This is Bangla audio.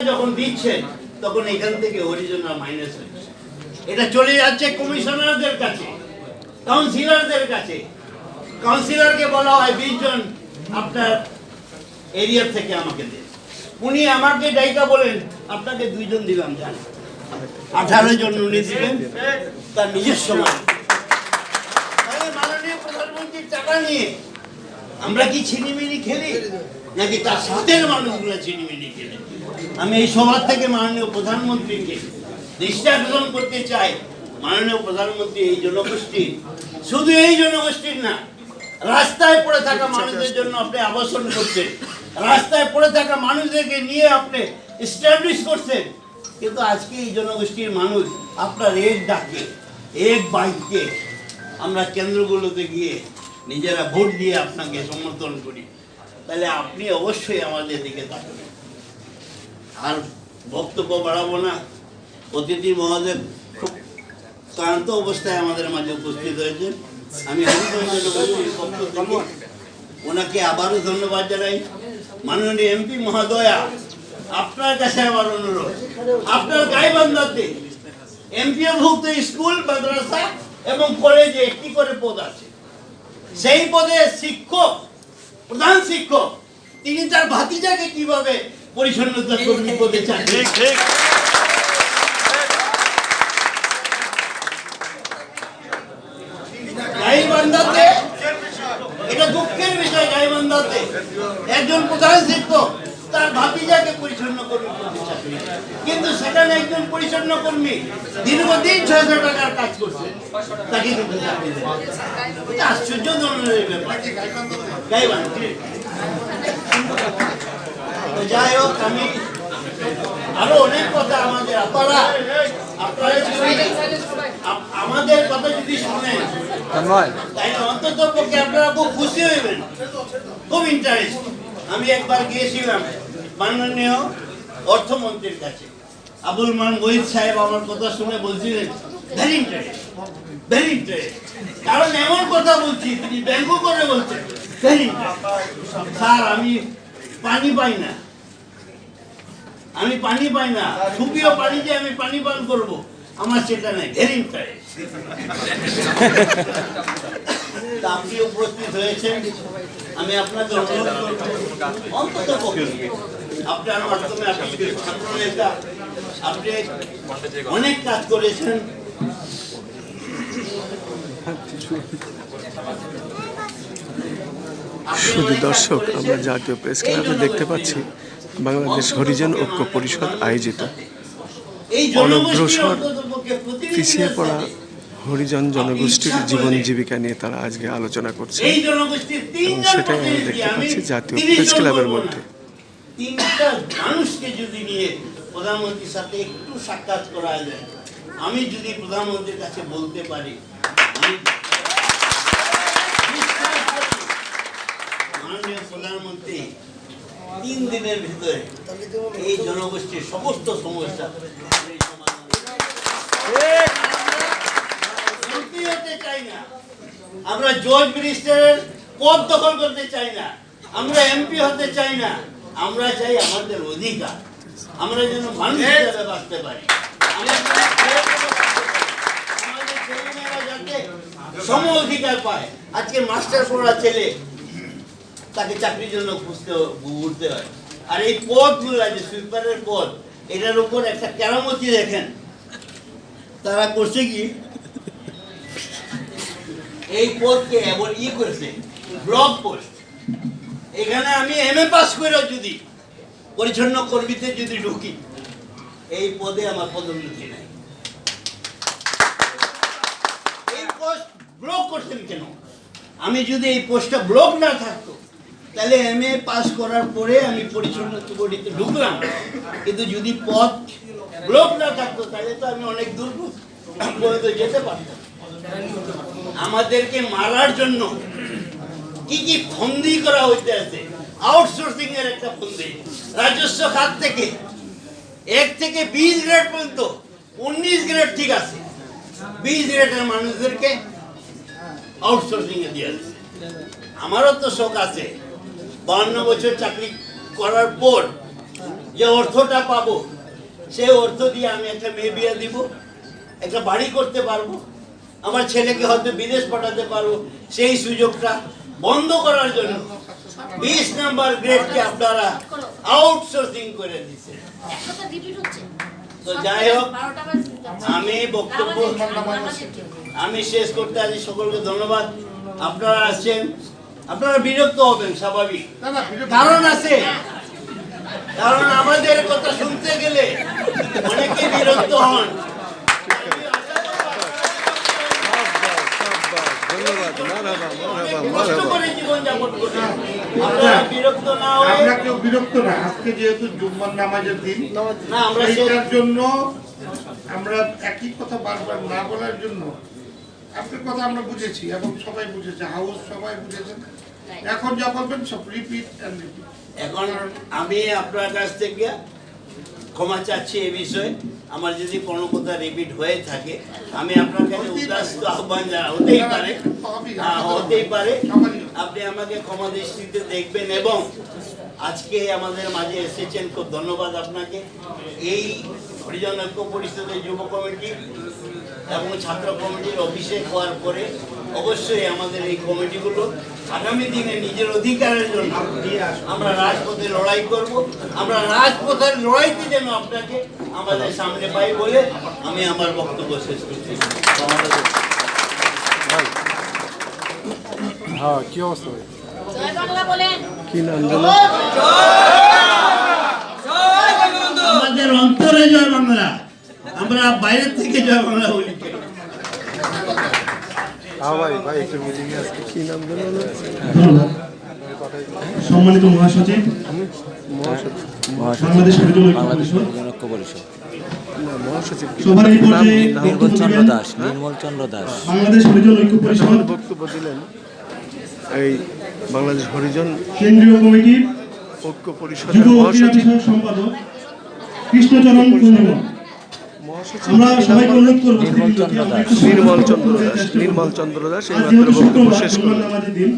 যখন দিচ্ছেন তখন এখান থেকে অরিজিনাল মাইনাস হচ্ছে এটা চলে যাচ্ছে কমিশনারদের কাছে কাউন্সিলরদের কাছে। কাউন্সিলরকে বলা হয়, বিশ জন আপনার এরিয়া থেকে আমাকে দেন উনি আমাকে ডাইকা বলেন, আপনাকে দুইজন দিলাম জান আঠারো জন উনি দিলেন, তার মানে তাহলে মাননীয় প্রধানমন্ত্রীর টাকা নিয়ে আমরা কি ছিনিমিনি খেলি? নাকি তার সাথের মানুষগুলো ছিনিমিনি খেলে আমি এই সভা থেকে মাননীয় প্রধানমন্ত্রীকে দৃষ্টাকর্ষণ করতে চাই। মাননীয় প্রধানমন্ত্রী এই জনগোষ্ঠীর। শুধু এই জনগোষ্ঠীর না, রাস্তায় পড়ে থাকা মানুষদের জন্য আপনি আবাসন করছেন। রাস্তায় পড়ে থাকা মানুষদেরকে নিয়ে আপনি স্ট্যাবলিশ করছেন। কিন্তু আজকে এই জনগোষ্ঠীর মানুষ আপনার এক ডাকে, এক বাইককে আমরা কেন্দ্রগুলোতে গিয়ে নিজেরা ভোট দিয়ে আপনাকে সমর্থন করি। তাহলে আপনি অবশ্যই আমাদের দিকে তাকাবেন। আর বক্তব্য বাড়াবো না। অতিথি মহোদয় খুব ক্লান্ত অবস্থায় আমাদের মাঝে উপস্থিত হয়েছেন। আমি ওনাকে আবারও ধন্যবাদ জানাই। মাননীয় এমপি মহোদয়া, আপনার কাছে আমার অনুরোধ। আপনার গাইবান্ধাতে এমপিওভুক্ত স্কুল, মাদ্রাসা এবং কলেজে একটি করে পদ আছে। সেই পদে শিক্ষক প্রধান শিক্ষক তিনি তার ভাতিজাকে কীভাবে পরিচ্ছন্নতা কর্মী পদে চান? গাইবান্ধাতে এটা দুঃখের বিষয় গাইবান্ধাতে। একজন প্রধান শিক্ষক তার ভাতিজাকে পরিচ্ছন্ন কর্মী পদে চাকরি কিন্তু সেখানে একজন পরিচ্ছন্ন কর্মী দীর্ঘদিন ছয়শো টাকার কাজ করছে। তাকে কিন্তু চাকরি আশ্চর্য ধরনের ব্যাপার। গাইবান্ধা। যাই হোক আমি আরও অনেক কথা আমাদের আপনারা আপনারা আমাদের কথা যদি শুনেন তাই অন্তত পক্ষে আপনারা খুব খুশি হইবেন। খুব ইন্টারেস্ট আমি একবার গিয়েছিলাম। মাননীয় অর্থমন্ত্রীর কাছে। আবুল মান মহিত সাহেব আমার কথা শুনে বলছিলেন ভেরি ইন্টারেস্ট ভেরি ইন্টারেস্ট কারণ এমন কথা বলছি, তিনি ব্যঙ্গ করে বলছেন ভেরি স্যার, আমি পানি পাই না। আমি পানি পাই না। সুপিও পানি যে আমি পানি পান করব। আমার সেটা নাই। ভেরি ইন্টারেস্ট আপনি উপস্থিত হয়েছেন। আমি আপনাকে অনুরোধ করব। অন্তত আপনার মাধ্যমে আপনি ছাত্র নেতা আপনি অনেক কাজ করেছেন। শুধু দর্শক আমরা জাতীয় প্রেস ক্লাবে দেখতে পাচ্ছি বাংলাদেশ হরিজন ঐক্য পরিষদ আয়োজিত। অনগ্রসর পিছিয়ে পড়া হরিজন জনগোষ্ঠীর জীবন জীবিকা নিয়ে তারা আজকে আলোচনা করছে। এবং সেটাই আমরা দেখতে পাচ্ছি জাতীয় 30 প্রেস ক্লাবের মধ্যে। তিনটা মানুষকে যদি নিয়ে প্রধানমন্ত্রীর সাথে একটু সাক্ষাৎ করা যায়, আমি যদি প্রধানমন্ত্রীর কাছে বলতে পারি মাননীয় প্রধানমন্ত্রী তিন দিনের ভিতরে এই জনগোষ্ঠীর সমস্ত সমস্যা চাই না। আমরা জজ ব্যারিস্টারের পদ দখল করতে চাই না। আমরা এমপি হতে চাই না। আমরা চাই আমাদের অধিকার। আমরা যেন মানুষ হিসেবে বাঁচতে পারি। সম অধিকার পায়। আজকে মাস্টার পড়া ছেলে তাকে চাকরির জন্য খুঁজতে ঘুরতে হয়। আর এই পদগুলো আছে সুইপারের পদ এটার উপর একটা কেরামতি দেখেন। তারা করছে কি? এই পদকে এমন ই করেছে ব্লক পোস্ট। এখানে আমি এম এ পাস করেও যদি পরিচ্ছন্ন কর্মীতে যদি ঢুকি, এই পদে আমার পদোন্নতি নাই। এই পোস্ট ব্লক করছেন কেন? আমি যদি এই পোস্টটা ব্লক না থাকতো, তাহলে এম এ পাস করার পরে আমি পরিচ্ছন্ন বডিতে ঢুকলাম। কিন্তু যদি পদ ব্লক না থাকতো, তাহলে তো আমি অনেক দূর যেতে পারতাম। আমাদেরকে মারার জন্য কি কি ফন্দি করা হইতে আছে? আউটসোর্সিং এর একটা ফন্দি। রাজস্ব খাত থেকে এক থেকে বিশ গ্রেড পর্যন্ত উনিশ গ্রেড ঠিক আছে। বিশ গ্রেডের মানুষদেরকে আউটসোর্সিং এ দিয়ে দিচ্ছে আমারও তো শখ আছে। বান্ন বছর চাকরি করার পর যে অর্থটা পাবো সেই অর্থ দিয়ে আমি একটা মেয়ে বিয়ে দিব, একটা বাড়ি করতে পারব, আমার ছেলেকে হয়তো বিদেশ পাঠাতে পারব, সেই সুযোগটা বন্ধ করার জন্য। বিশ নাম্বার গ্রেডকে আপনারা আউটসোর্সিং করে দিচ্ছে তো repeat হচ্ছে। তো যাই হোক। আমি বক্তব্য। আমি শেষ করতে আছি। সকলকে ধন্যবাদ। আপনারা আসছেন আপনারা বিরক্ত হবেন স্বাভাবিক। কারণ আছে। কারণ আমাদের কথা শুনতে গেলে অনেকে বিরক্ত হন। ধন্যবাদ। কষ্ট করে জীবন যাপন করছেন আপনারা বিরক্ত না হয়ে আমরা কেউ বিরক্ত না আজকে যেহেতু জুম্মার নামাজের দিন না আমরা শেষ জন্য আমরা একই কথা বারবার না বলার জন্য আপনার কথা আমরা বুঝেছি এবং সবাই বুঝেছে হাউস সবাই বুঝেছেন এখন যা বলবেন সব রিপিট এখন আমি আপনার কাছ থেকে ক্ষমা চাচ্ছি এই বিষয়ে। আমার যদি কোনো কথা রিপিট হয়ে থাকে আমি আপনার কাছে উদাস্ত আহ্বান জানা হতেই পারে। হ্যাঁ, হতেই পারে। আপনি আমাকে ক্ষমা দৃষ্টিতে দেখবেন এবং আজকে আমাদের মাঝে এসেছেন খুব ধন্যবাদ আপনাকে। এই হরিজন ঐক্য পরিষদের যুব কমিটি এবং ছাত্র কমিটির অভিষেক হওয়ার পরে অবশ্যই আমাদের এই কমিটিগুলো আগামী দিনে নিজের অধিকারের জন্য আমরা রাজপথে লড়াই করব। আমরা রাজপথের লড়াইতে যেন আপনাকে আমাদের সামনে পাই বলে আমি আমার বক্তব্য শেষ করছি। হ্যাঁ কি অবস্থা ভাই? জয় বাংলা বলেন। কি নাম আমাদের অন্তরে জয় বাংলা। আমরা বাইরের থেকে জয় বাংলা বলি হ্যাঁ ভাই ভাই একটু মিটিং আছে কি নাম যেন ওনার? ধন্যবাদ সম্মানিত মহাসচিব। বাংলাদেশ ঐক্য পরিষদ। দাস নির্মল চন্দ্র দাস। বাংলাদেশ ঐক্য পরিষদ। বক্তব্য দিলেন এই বাংলাদেশ হরিজন কেন্দ্রীয় কমিটির ঐক্য পরিষদের মহাসচিব। সম্পাদক কৃষ্ণচরণ নির্মল চন্দ্র দাস। নির্মল চন্দ্র দাস। নির্মল চন্দ্র এই মাত্র বক্তব্য শেষ করলাম করলেন